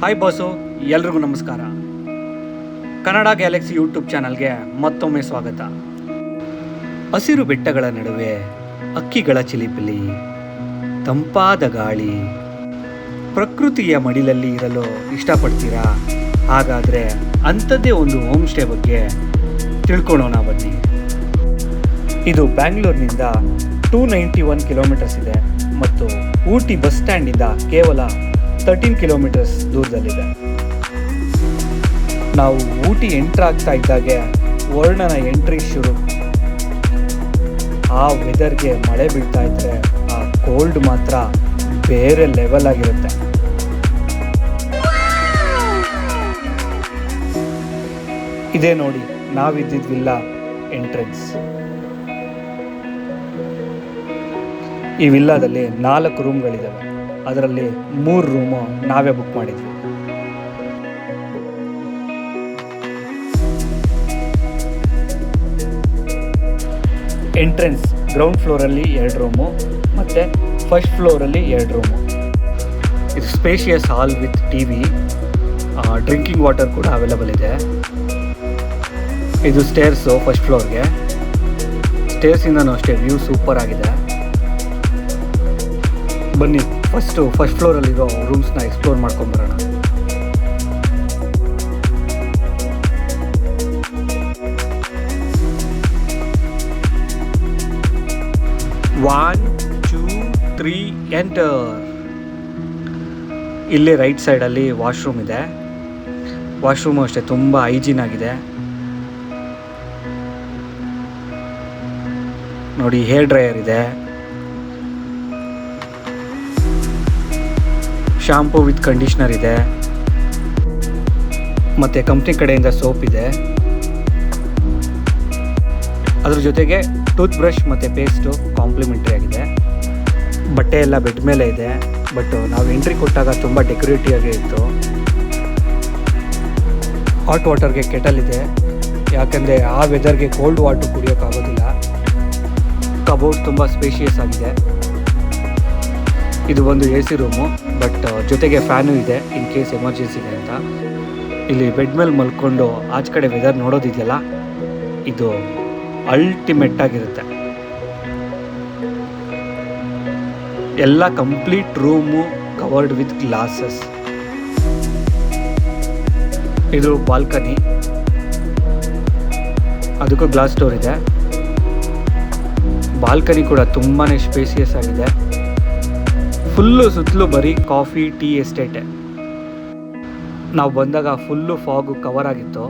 Hi boss ಎಲ್ರಿಗೂ ನಮಸ್ಕಾರ. Kannada ಗ್ಯಾಲೆಕ್ಸಿ YouTube ಚಾನಲ್ಗೆ ಮತ್ತೊಮ್ಮೆ ಸ್ವಾಗತ. ಹಸಿರು ಬೆಟ್ಟಗಳ ನಡುವೆ ಅಕ್ಕಿಗಳ ಚಿಲಿಪಿಲಿ, ತಂಪಾದ ಗಾಳಿ, ಪ್ರಕೃತಿಯ ಮಡಿಲಲ್ಲಿ ಇರಲು ಇಷ್ಟಪಡ್ತೀರಾ? ಹಾಗಾದರೆ ಅಂಥದ್ದೇ ಒಂದು ಹೋಮ್ ಸ್ಟೇ ಬಗ್ಗೆ ತಿಳ್ಕೊಳ್ಳೋಣ ಬನ್ನಿ. ಇದು ಬ್ಯಾಂಗ್ಳೂರಿನಿಂದ ಟೂ ನೈಂಟಿ ಒನ್ ಕಿಲೋಮೀಟರ್ಸ್ ಇದೆ ಮತ್ತು ಊಟಿ ಬಸ್ ಸ್ಟ್ಯಾಂಡಿಂದ ಕೇವಲ ತರ್ಟೀನ್ ಕಿಲೋಮೀಟರ್ಸ್ ದೂರದಲ್ಲಿದೆ. ನಾವು ಊಟಿ ಎಂಟ್ರ್ ಆಗ್ತಾ ಇದ್ದಾಗೆ ವರ್ಣನ ಎಂಟ್ರಿ ಶುರು. ಆ ವೆದರ್ಗೆ ಮಳೆ ಬೀಳ್ತಾ ಇದ್ರೆ ಆ ಕೋಲ್ಡ್ ಮಾತ್ರ ಬೇರೆ ಲೆವೆಲ್ ಆಗಿರುತ್ತೆ. ಇದೇ ನೋಡಿ ನಾವಿದ್ದಿದ್ವಿಲ್ಲ ಎಂಟ್ರೆನ್ಸ್ ಈ ವಿಲ್ಲಾದಲ್ಲಿ ನಾಲ್ಕು ರೂಮ್ಗಳಿದ್ದಾವೆ ಅದರಲ್ಲಿ ಮೂರು ರೂಮು ನಾವೇ ಬುಕ್ ಮಾಡಿದ್ವಿ. ಎಂಟ್ರೆನ್ಸ್ ಗ್ರೌಂಡ್ ಫ್ಲೋರಲ್ಲಿ ಎರಡು ರೂಮು ಮತ್ತು ಫಸ್ಟ್ ಫ್ಲೋರಲ್ಲಿ ಎರಡು ರೂಮು. ಇದು spacious hall with T V drinking water ಕೂಡ ಅವೈಲಬಲ್ ಇದೆ. ಇದು ಸ್ಟೇರ್ಸು ಫಸ್ಟ್ ಫ್ಲೋರ್ಗೆ. ಸ್ಟೇರ್ಸಿಂದನೂ ಅಷ್ಟೇ ವ್ಯೂ ಸೂಪರ್ ಆಗಿದೆ. ಬನ್ನಿ. ಫಸ್ಟು ಫಸ್ಟ್ ಫ್ಲೋರಲ್ಲಿರೋ ರೂಮ್ಸ್ನ ಎಕ್ಸ್ಪ್ಲೋರ್ ಮಾಡ್ಕೊಂಬರೋಣ ಒನ್ ಟೂ ತ್ರೀ ಎಂಟರ್ ಇಲ್ಲಿ ರೈಟ್ ಸೈಡಲ್ಲಿ ವಾಶ್ರೂಮ್ ಇದೆ. ವಾಶ್ರೂಮು ಅಷ್ಟೇ, ತುಂಬ ಹೈಜೀನ್ ಆಗಿದೆ. ನೋಡಿ ಹೇರ್ ಡ್ರೈಯರ್ ಇದೆ. ಶಾಂಪೂ ವಿತ್ ಕಂಡೀಷ್ನರ್ ಇದೆ. ಮತ್ತು ಕಂಪ್ನಿ ಕಡೆಯಿಂದ ಸೋಪ್ ಇದೆ. ಅದ್ರ ಜೊತೆಗೆ ಟೂತ್ ಬ್ರಷ್ ಮತ್ತು ಪೇಸ್ಟು ಕಾಂಪ್ಲಿಮೆಂಟ್ರಿ ಆಗಿದೆ. ಬಟ್ಟೆ ಎಲ್ಲ ಬೆಡ್ ಮೇಲೆ ಇದೆ. ಬಟ್ ನಾವು ಎಂಟ್ರಿ ಕೊಟ್ಟಾಗ ತುಂಬ ಡೆಕೋರೇಟಿವ್ ಇತ್ತು. ಹಾಟ್ ವಾಟರ್ಗೆ ಕೆಟಲ್ ಇದೆ. ಯಾಕೆಂದರೆ ಆ ವೆದರ್ಗೆ ಕೋಲ್ಡ್ ವಾಟರ್ ಕುಡಿಯೋಕ್ಕಾಗೋದಿಲ್ಲ. ಕಬೋರ್ಡ್ ತುಂಬ ಸ್ಪೇಷಿಯಸ್ ಆಗಿದೆ. ಇದು ಒಂದು ಎ ಸಿ ರೂಮು, ಬಟ್ ಜೊತೆಗೆ ಫ್ಯಾನು ಇದೆ, ಇನ್ ಕೇಸ್ ಎಮರ್ಜೆನ್ಸಿ ಇದೆ ಅಂತ. ಇಲ್ಲಿ ಬೆಡ್ ಮೇಲೆ ಮಲ್ಕೊಂಡು ಆಚೆ ಕಡೆ ವೆದರ್ ನೋಡೋದಿದೆಯಲ್ಲ, ಇದು ಅಲ್ಟಿಮೇಟ್ ಆಗಿರುತ್ತೆ. ಎಲ್ಲ complete room covered with glasses ಇದು ಬಾಲ್ಕನಿ ಅದಕ್ಕೂ ಗ್ಲಾಸ್ ಡೋರ್ ಇದೆ. ಬಾಲ್ಕನಿ ಕೂಡ ತುಂಬಾ ಸ್ಪೇಸಿಯಸ್ ಆಗಿದೆ. ಫುಲ್ಲು ಸುತ್ತಲೂ ಬರೀ ಕಾಫಿ, ಟೀ ಎಸ್ಟೇಟೆ. ನಾವು ಬಂದಾಗ ಫುಲ್ಲು ಫಾಗು ಕವರ್ ಆಗಿತ್ತು.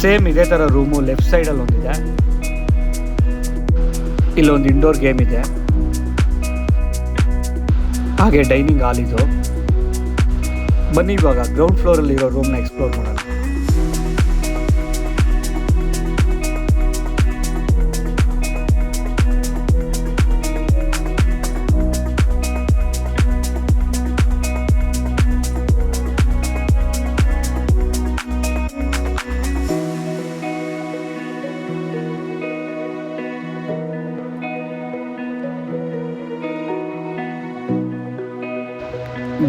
ಸೇಮ್ ಇದೇ ಥರ ರೂಮು ಲೆಫ್ಟ್ ಸೈಡಲ್ಲಿ ಒಂದಿದೆ. ಇಲ್ಲೊಂದು ಇಂಡೋರ್ ಗೇಮ್ ಇದೆ. ಹಾಗೆ ಡೈನಿಂಗ್ ಹಾಲ್ ಇದು. ಬನ್ನಿ ಇವಾಗ ಗ್ರೌಂಡ್ ಫ್ಲೋರಲ್ಲಿ ಇರೋ ರೂಮ್ನ ಎಕ್ಸ್ಪ್ಲೋರ್ ಮಾಡೋಣ.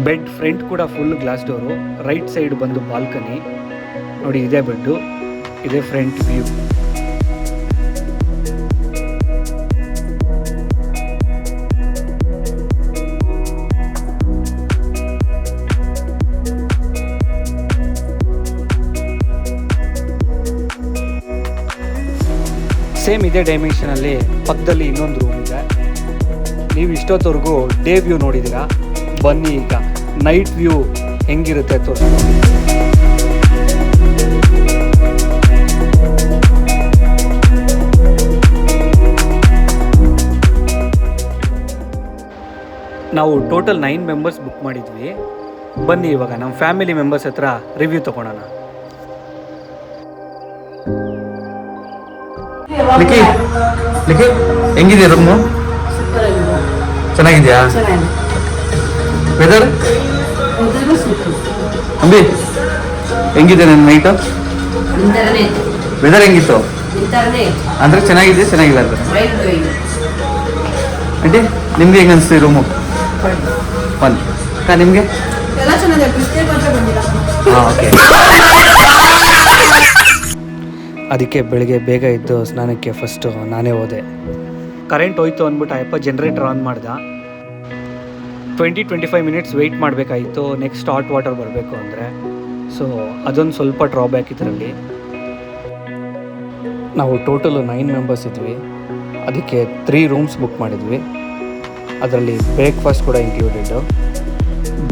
ಬೆಡ್ ಫ್ರಂಟ್ ಕೂಡ full glass door right side ಬಂದು ಬಾಲ್ಕನಿ ನೋಡಿ, ಇದೇ ಬೆಡ್ಡು ಇದೇ ಫ್ರಂಟ್ ವ್ಯೂ ಸೇಮ್ ಇದೇ ಡೈಮೆನ್ಷನಲ್ಲಿ ಪಕ್ಕದಲ್ಲಿ ಇನ್ನೊಂದು ರೂಮ್ ಇದೆ. ನೀವು ಇಷ್ಟೊತ್ತವರೆಗೂ ಡೇ ವ್ಯೂ ನೋಡಿದ್ದೀರಾ? ಬನ್ನಿ ಈಗ. ನೈಟ್ ವ್ಯೂ ಹೆಂಗಿರುತ್ತೆ ತೋರಿಸ್ತೀನಿ ನಾವು ಟೋಟಲ್ ನೈನ್ ಮೆಂಬರ್ಸ್ ಬುಕ್ ಮಾಡಿದ್ವಿ. ಬನ್ನಿ ಇವಾಗ ನಮ್ಮ ಫ್ಯಾಮಿಲಿ ಮೆಂಬರ್ಸ್ ಹತ್ರ ರಿವ್ಯೂ ತಗೊಳ್ಳೋಣ ಲಿಖಿ ಲಿಖಿ ಹೆಂಗಿದೆ ರೂಮು ಚೆನ್ನಾಗಿದೆಯಾ ಚೆನ್ನಾಗಿದ್ಯಾ? ಚೆನ್ನಾಗಿದೆ. ವೆದರ್ ಅಂಬಿ, ಹೆಂಗಿದೆ ನನ್ನ ನೈಟ್ ವೆದರ್ ಹೆಂಗಿತ್ತು? ಅಂದ್ರೆ ಚೆನ್ನಾಗಿದೆ ಚೆನ್ನಾಗಿಲ್ಲ ಅಂದ್ರೆ ಆಂಟಿ ನಿಮ್ಗೆ ಹೆಂಗ ಅನಿಸ್ತು ರೂಮು ಒನ್ ಅಕ್ಕ, ನಿಮಗೆ? ಅದಕ್ಕೆ ಬೆಳಿಗ್ಗೆ ಬೇಗ ಇದ್ದು ಸ್ನಾನಕ್ಕೆ ಫಸ್ಟು ನಾನೇ ಹೋದೆ. ಕರೆಂಟ್ ಹೋಯ್ತು ಅಂದ್ಬಿಟ್ಟು ಅಯ್ಯಪ್ಪ ಜನ್ರೇಟರ್ ಆನ್ ಮಾಡ್ದ. Twenty twenty five minutes wait ಮಾಡಬೇಕಾಯಿತು. Next hot water ಬರಬೇಕು ಅಂದರೆ. ಸೊ ಅದೊಂದು ಸ್ವಲ್ಪ ಡ್ರಾಬ್ಯಾಕ್ ಇದರಲ್ಲಿ. ನಾವು ಟೋಟಲು ನೈನ್ ಮೆಂಬರ್ಸ್ ಇದ್ವಿ. ಅದಕ್ಕೆ ತ್ರೀ ರೂಮ್ಸ್ ಬುಕ್ ಮಾಡಿದ್ವಿ. ಅದರಲ್ಲಿ ಬ್ರೇಕ್ಫಾಸ್ಟ್ ಕೂಡ ಇನ್ಕ್ಲೂಡೆಡು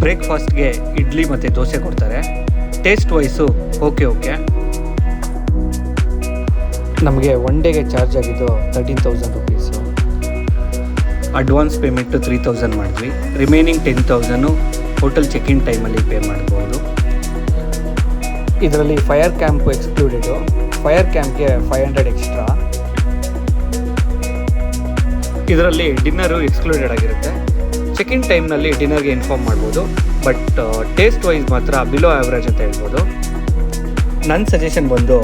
ಬ್ರೇಕ್ಫಾಸ್ಟ್ಗೆ ಇಡ್ಲಿ ಮತ್ತು ದೋಸೆ ಕೊಡ್ತಾರೆ. ಟೇಸ್ಟ್ ವೈಸು ಓಕೆ ಓಕೆ ನಮಗೆ ಒನ್ ಡೇಗೆ ಚಾರ್ಜ್ ಆಗಿದ್ದು thirteen thousand rupees advance payment three thousand ಮಾಡಿದ್ವಿ. Remaining ten thousand hotel check in ಟೈಮಲ್ಲಿ ಪೇ ಮಾಡ್ಬೋದು. ಇದರಲ್ಲಿ ಫೈರ್ ಕ್ಯಾಂಪ್ ಎಕ್ಸ್ಕ್ಲೂಡೆಡು ಫೈರ್ ಕ್ಯಾಂಪ್ಗೆ ಫೈವ್ ಹಂಡ್ರೆಡ್ ಎಕ್ಸ್ಟ್ರಾ ಇದರಲ್ಲಿ ಡಿನ್ನರು ಎಕ್ಸ್ಕ್ಲೂಡೆಡ್ ಆಗಿರುತ್ತೆ. ಚೆಕ್ ಇನ್ ಟೈಮ್ನಲ್ಲಿ ಡಿನ್ನರ್ಗೆ ಇನ್ಫಾರ್ಮ್ ಮಾಡ್ಬೋದು. ಬಟ್ ಟೇಸ್ಟ್ ವೈಸ್ ಮಾತ್ರ ಬಿಲೋ ಆ್ಯಾವ್ರೇಜ್ ಅಂತ ಹೇಳ್ಬೋದು. ನನ್ನ ಸಜೆಷನ್ ಬಂದು,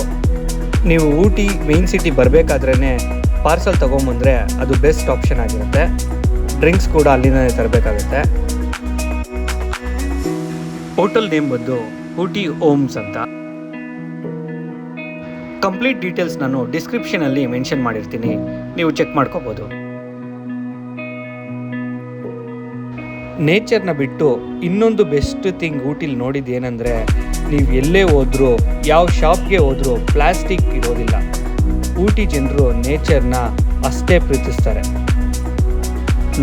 ನೀವು ಊಟಿ ಮೇನ್ ಸಿಟಿ ಬರಬೇಕಾದ್ರೇ ಪಾರ್ಸಲ್ ತೊಗೊಂಬಂದರೆ ಅದು ಬೆಸ್ಟ್ ಆಪ್ಷನ್ ಆಗಿರುತ್ತೆ. ಡ್ರಿಂಕ್ಸ್ ಕೂಡ ಅಲ್ಲಿಂದಲೇ ತರಬೇಕಾಗುತ್ತೆ. ಹೋಟೆಲ್ ನೇಮ್ ಬಂದು ಊಟಿ ಓಮ್ಸ್ ಅಂತ. ಕಂಪ್ಲೀಟ್ ಡೀಟೇಲ್ಸ್ ನಾನು ಡಿಸ್ಕ್ರಿಪ್ಷನಲ್ಲಿ ಮೆನ್ಷನ್ ಮಾಡಿರ್ತೀನಿ. ನೀವು ಚೆಕ್ ಮಾಡ್ಕೋಬೋದು. ನೇಚರ್ನ ಬಿಟ್ಟು ಇನ್ನೊಂದು ಬೆಸ್ಟ್ ಥಿಂಗ್ ಊಟಿಲಿ ನೋಡಿದ್ದು ಏನಂದರೆ, ನೀವು ಎಲ್ಲೇ ಹೋದರೂ, ಯಾವ ಶಾಪ್ಗೆ ಹೋದರೂ ಪ್ಲಾಸ್ಟಿಕ್ ಇರೋದಿಲ್ಲ. ಊಟಿ ಜನರು ನೇಚರ್ನ ಅಷ್ಟೇ ಪ್ರೀತಿಸ್ತಾರೆ.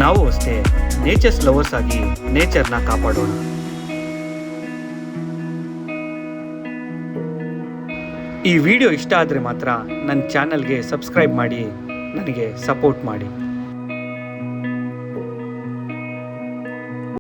ನಾವು ಅಷ್ಟೇ, ನೇಚರ್ಸ್ ಲವರ್ಸ್ ಆಗಿ ನೇಚರ್ನ ಕಾಪಾಡೋಣ. ಈ ವಿಡಿಯೋ ಇಷ್ಟ ಆದರೆ ಮಾತ್ರ ನನ್ನ ಚಾನಲ್ಗೆ ಸಬ್ಸ್ಕ್ರೈಬ್ ಮಾಡಿ, ನನಗೆ ಸಪೋರ್ಟ್ ಮಾಡಿ.